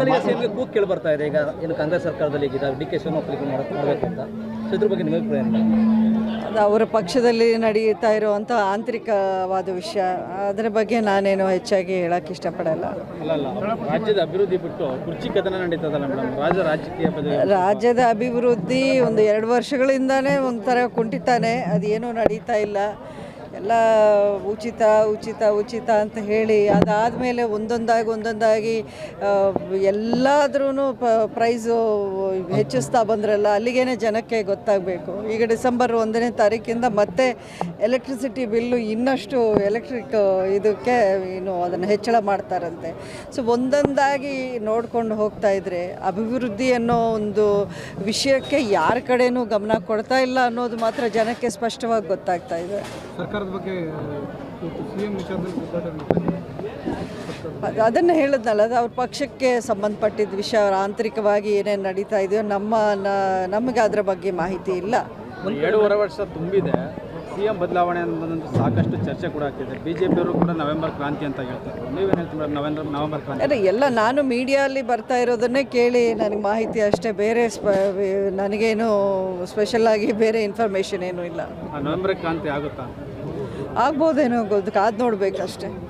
ಒಕ್ಕಲಿಗ ಸೇನೆಗೆ ಕೂಗ್ ಕೇಳಿ ಬರ್ತಾ ಇದೆ. ಈಗ ಏನು ಕಾಂಗ್ರೆಸ್ ಸರ್ಕಾರದಲ್ಲಿ ಈಗ ಡಿ ಕೆ ಶಿವನ ಒಕ್ಕಲಿಗ ಮಾಡಬೇಕು ಅಂತ. ಸೊ ಇದ್ರ ಬಗ್ಗೆ ನಿಮ್ಮ ಅಭಿಪ್ರಾಯ ಅದು ಅವರ ಪಕ್ಷದಲ್ಲಿ ನಡೆಯುತ್ತಾ ಇರುವಂಥ ಆಂತರಿಕವಾದ ವಿಷಯ ಅದರ ಬಗ್ಗೆ ನಾನೇನು ಹೆಚ್ಚಾಗಿ ಹೇಳಕ್ ಇಷ್ಟಪಡಲ್ಲ. ಅಲ್ಲ ರಾಜ್ಯದ ಅಭಿವೃದ್ಧಿ ಬಿಟ್ಟು ಕುರ್ಚಿ ಕದನ ನಡೀತದಲ್ಲ ಮೇಡಮ್? ರಾಜ ರಾಜಕೀಯ ರಾಜ್ಯದ ಅಭಿವೃದ್ಧಿ ಒಂದು ಎರಡು ವರ್ಷಗಳಿಂದಾನೇ ಒಂಥರ ಕುಂಠಿತಾನೆ ಅದೇನೂ ನಡೀತಾ ಇಲ್ಲ. ಎಲ್ಲ ಉಚಿತ ಉಚಿತ ಉಚಿತ ಅಂತ ಹೇಳಿ ಅದಾದ ಮೇಲೆ ಒಂದೊಂದಾಗಿ ಒಂದೊಂದಾಗಿ ಎಲ್ಲಾದ್ರೂ ಪ್ರೈಸು ಹೆಚ್ಚಿಸ್ತಾ ಬಂದ್ರಲ್ಲ, ಅಲ್ಲಿಗೇನೆ ಜನಕ್ಕೆ ಗೊತ್ತಾಗಬೇಕು. ಈಗ ಡಿಸೆಂಬರ್ ಒಂದನೇ ತಾರೀಕಿಂದ ಮತ್ತೆ ಎಲೆಕ್ಟ್ರಿಸಿಟಿ ಬಿಲ್ಲು ಇನ್ನಷ್ಟು ಎಲೆಕ್ಟ್ರಿಕ್ ಇದಕ್ಕೆ ಏನು ಅದನ್ನು ಹೆಚ್ಚಳ ಮಾಡ್ತಾರಂತೆ. ಸೊ, ಒಂದೊಂದಾಗಿ ನೋಡ್ಕೊಂಡು ಹೋಗ್ತಾ ಇದ್ರೆ ಅಭಿವೃದ್ಧಿ ಅನ್ನೋ ಒಂದು ವಿಷಯಕ್ಕೆ ಯಾರ ಕಡೆನೂ ಗಮನ ಕೊಡ್ತಾ ಇಲ್ಲ ಅನ್ನೋದು ಮಾತ್ರ ಜನಕ್ಕೆ ಸ್ಪಷ್ಟವಾಗಿ ಗೊತ್ತಾಗ್ತಾ ಇದೆ. ಸರ್ಕಾರದ ಬಗ್ಗೆ ಸಿಎಂ ವಿಚಾರದಲ್ಲಿ ಅದನ್ನು ಹೇಳಿದ್ನಲ್ಲ ಅದು ಅವ್ರ ಪಕ್ಷಕ್ಕೆ ಸಂಬಂಧಪಟ್ಟಿದ್ದ ವಿಷಯ ಅವ್ರ ಆಂತರಿಕವಾಗಿ ಏನೇನು ನಡೀತಾ ಇದೆಯೋ ನಮ್ಮ ನಮಗೆ ಅದರ ಬಗ್ಗೆ ಮಾಹಿತಿ ಇಲ್ಲ. ಎರಡೂವರೆ ವರ್ಷ ತುಂಬಿದೆ. ಸಿ ಎಂ ಬದಲಾವಣೆ ಅನ್ನೋದೊಂದು ಸಾಕಷ್ಟು ಚರ್ಚೆ ಕೂಡ ಆಗ್ತಿದೆ. ಬಿ ಜೆ ಪಿಯವರು ಕೂಡ ನವೆಂಬರ್ ಕ್ರಾಂತಿ ಅಂತ ಹೇಳ್ತಾರೆ. ನೀವೇನು ಹೇಳ್ತೀವಿ ಮೇಡಮ್ ನವೆಂಬರ್ ನವೆಂಬರ್ ಕ್ರಾಂತಿ? ಅದೇ ಎಲ್ಲ ನಾನು ಮೀಡಿಯಲ್ಲಿ ಬರ್ತಾ ಇರೋದನ್ನೇ ಕೇಳಿ ನನಗೆ ಮಾಹಿತಿ ಅಷ್ಟೇ. ಬೇರೆ ಸ್ಪ ಸ್ಪೆಷಲ್ ಆಗಿ ಬೇರೆ ಇನ್ಫಾರ್ಮೇಷನ್ ಏನೂ ಇಲ್ಲ. ಆ ನವೆಂಬರ್ ಕ್ರಾಂತಿ ಆಗುತ್ತಾ? ಆಗ್ಬೋದೇನೋ ಗೊತ್ತು ಕಾದು ನೋಡ್ಬೇಕಷ್ಟೇ